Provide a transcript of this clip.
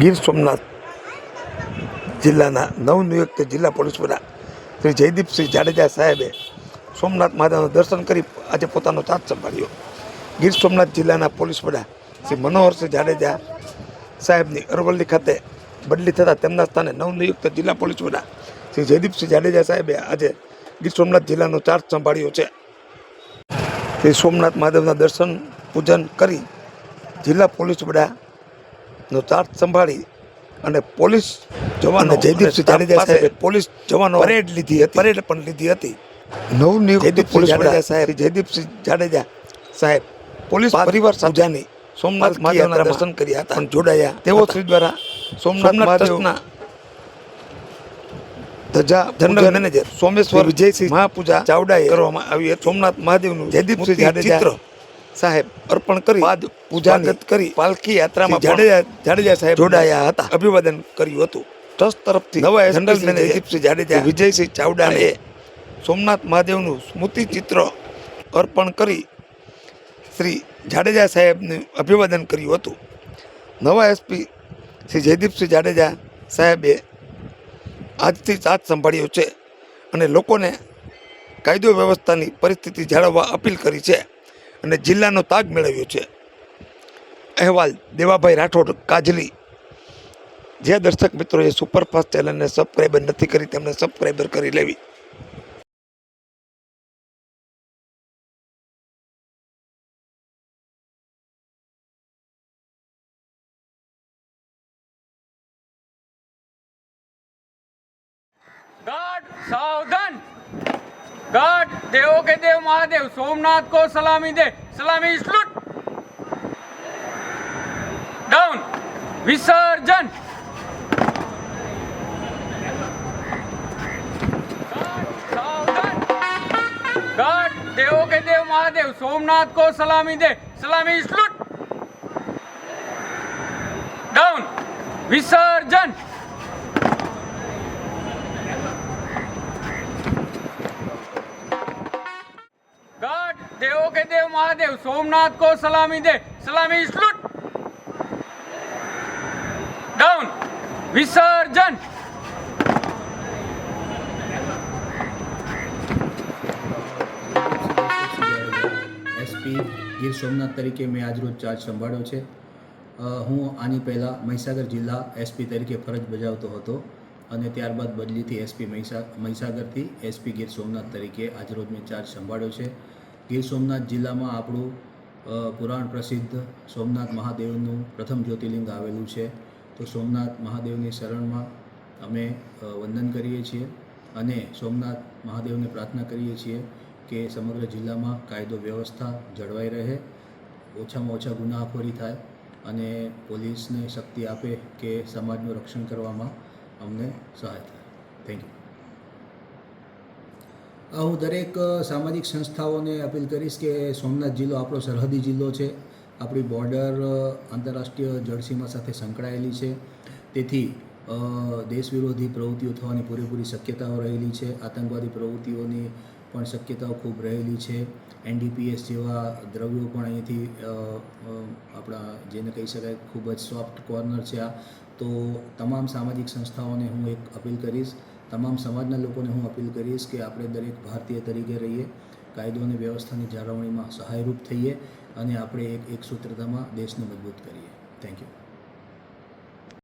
ગીર સોમનાથ જિલ્લાના નવનિયુક્ત જિલ્લા પોલીસ વડા શ્રી જયદીપસિંહ જાડેજા સાહેબે સોમનાથ મહાદેવનું દર્શન કરી આજે પોતાનો ચાર્જ સંભાળ્યો. ગીર સોમનાથ જિલ્લાના પોલીસ વડા શ્રી મનોહરસિંહ જાડેજા સાહેબની અરવલ્લી ખાતે બદલી થતાં તેમના સ્થાને નવનિયુક્ત જિલ્લા પોલીસ વડા શ્રી જયદીપસિંહ જાડેજા સાહેબે આજે ગીર સોમનાથ જિલ્લાનો ચાર્જ સંભાળ્યો છે. શ્રી સોમનાથ મહાદેવના દર્શન પૂજન કરી જિલ્લા પોલીસ વડાનો ચાર્જ સંભાળી અને પોલીસ જવાનો જયદીપસિંહ જાડેજા સાહેબ પોલીસ જવાનો પરેડ લીધી હતી. પરેડ પણ લીધી હતી. નવનિયુક્ત પોલીસ જાડેજા સાહેબ. જયદીપસિંહ જાડેજા સાહેબ પોલીસ પરિવાર સાથેની સોમનાથ મહાદેવના દર્શન કર્યા હતા. અને જોડાયા તેઓ શ્રી દ્વારા સોમનાથ મહાદેવના ધજા જનરલ મેનેજર સોમેશ્વર વિજયસિંહ મહાપૂજા ચાવડાએ કરવામાં આવી સોમનાથ મહાદેવનું જયદીપસિંહ જાડેજા ચિત્ર સાહેબ અર્પણ કરી બાદ પૂજાગત કરી. પાલખી યાત્રામાં જાડેજા જાડેજા સાહેબ જોડાયા હતા. અભિવાદન કર્યું હતું. ટ્રસ્ટ તરફથી નવા જનરલ મેનેજર જયદીપસિંહ જાડેજા વિજયસિંહ ચાવડાને સોમનાથ મહાદેવનું સ્મૃતિ ચિત્ર અર્પણ કરી શ્રી જાડેજા સાહેબનું અભિવાદન કર્યું હતું. નવા એસપી શ્રી જયદીપસિંહ જાડેજા સાહેબે આજથી ચાર્જ સંભાળ્યો છે અને લોકોને કાયદો વ્યવસ્થાની પરિસ્થિતિ જાળવવા અપીલ કરી છે અને જિલ્લાનો તાગ મેળવ્યો છે. અહેવાલ દેવાભાઈ રાઠોડ, કાજલી. જે દર્શક મિત્રોએ સુપરફાસ્ટ ચેનલને સબસ્ક્રાઈબર નથી કરી, તેમને સબસ્ક્રાઈબર કરી લેવી. ગાઢ સાવધાન. ગાઢ દેવો કે દેવ મહાદેવ, સોમનાથ કો સલામી દે. સલામી સ્લુટ ડાઉન વિસર્જન ગઢ દેવો કે દેવ મહાદેવ સોમનાથ કો સલામી દે સલામી સ્લુટ ડાઉન વિસર્જન ગઢ દેવો કે દેવ મહાદેવ સોમનાથ કો સલામી દે સલામી સ્લુટ વિસર્જન. એસપી ગીર સોમનાથ તરીકે મેં આજરોજ ચાર્જ સંભાળ્યો છે. હું આની પહેલાં મહીસાગર જિલ્લા એસપી તરીકે ફરજ બજાવતો હતો અને ત્યારબાદ બદલીથી એસપી મહીસા, મહીસાગરથી એસપી ગીર સોમનાથ તરીકે આજરોજ મેં ચાર્જ સંભાળ્યો છે. ગીર સોમનાથ જિલ્લામાં આપણું પુરાણ પ્રસિદ્ધ સોમનાથ મહાદેવનું પ્રથમ જ્યોતિર્લિંગ આવેલું છે. તો સોમનાથ મહાદેવની શરણમાં અમે વંદન કરીએ છીએ અને સોમનાથ મહાદેવને પ્રાર્થના કરીએ છીએ કે સમગ્ર જિલ્લામાં કાયદો વ્યવસ્થા જળવાઈ રહે, ઓછામાં ઓછા ગુનાખોરી થાય અને પોલીસને શક્તિ આપે કે સમાજનું રક્ષણ કરવામાં અમને સહાય થાય. થેન્ક યુ હું દરેક સામાજિક સંસ્થાઓને અપીલ કરીશ કે સોમનાથ જિલ્લો આપણો સરહદી જિલ્લો છે. આપણી બોર્ડર આંતરરાષ્ટ્રીય જળસીમા સાથે સંકળાયેલી છે. તેથી દેશ વિરોધી પ્રવૃત્તિઓ થવાની પૂરેપૂરી શક્યતાઓ રહેલી છે. આતંકવાદી પ્રવૃત્તિઓની પણ શક્યતાઓ ખૂબ રહેલી છે. એનડીપીએસ જેવા દ્રવ્યો પણ અહીંથી આપણા, જેને કહી શકાય, ખૂબ જ સોફ્ટ કોર્નર છે આ. તો તમામ સામાજિક સંસ્થાઓને હું એક અપીલ કરીશ, તમામ સમાજના લોકોને હું અપીલ કરીશ કે આપણે દરેક ભારતીય તરીકે રહીએ. કાયદો અને વ્યવસ્થાની જાળવણીમાં સહાયરૂપ થઈએ અને આપણે એક એક સૂત્રતામાં દેશને મજબૂત કરીએ. Thank you